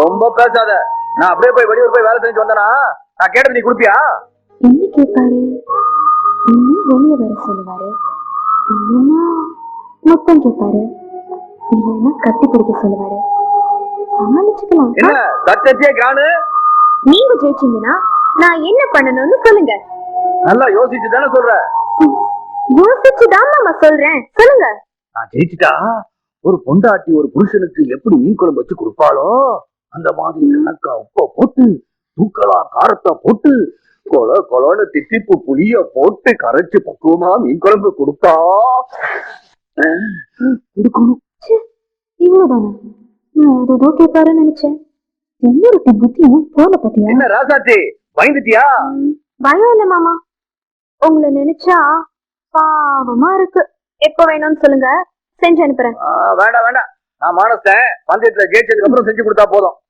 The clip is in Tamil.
ரொம்ப பேசாத. நான் அப்படியே போய் வெளியூர் போய் வேலை செஞ்சு வந்தேனா நான் கேட்டது நீ கொடுப்பியா? என்ன கேட்பாரு? இன்னும் வெளியே வர சொல்லுவாரு. இல்லைன்னா மொத்தம் கேட்பாரு. இல்லைன்னா கட்டி பிடிக்க சொல்லுவாரு. சமாளிச்சுக்கலாம். என்ன சட்டத்தையே காணு. நீங்க ஜெயிச்சீங்கன்னா நான் என்ன பண்ணணும்னு சொல்லுங்க. நல்லா யோசிச்சு தானே சொல்ற. யோசிச்சுதான் மாமா சொல்றேன். சொல்லுங்க. நான் ஜெயிச்சுட்டா ஒரு பொண்டாட்டி ஒரு புருஷனுக்கு எப்படி மீன் குழம்பு வச்சு கொடுப்பாளோ? அந்த மாதிரி கணக்கா உப்ப போட்டு தூக்கலா காரத்தை போட்டு கொல கொலன்னு திட்டிப்பு புளிய போட்டு கரைச்சு பக்குவமா மீன் குழம்பு கொடுத்தா கொடுக்கணும். இவ்வளவுதானா? நான் ஏதோ கேட்பாருன்னு நினைச்சேன். இன்னொரு புத்தியும் போல பத்தியா? என்ன ராசாச்சி பயந்துட்டியா? பயம் இல்ல மாமா. உங்களை நினைச்சா பாவமா இருக்கு. எப்ப வேணும்னு சொல்லுங்க. செஞ்சு அனுப்புறேன். வேண்டாம் வேண்டாம். நான் மானசன் பந்தயத்துல ஜெயிச்சதுக்கு அப்புறம் செஞ்சு கொடுத்தா போதும்.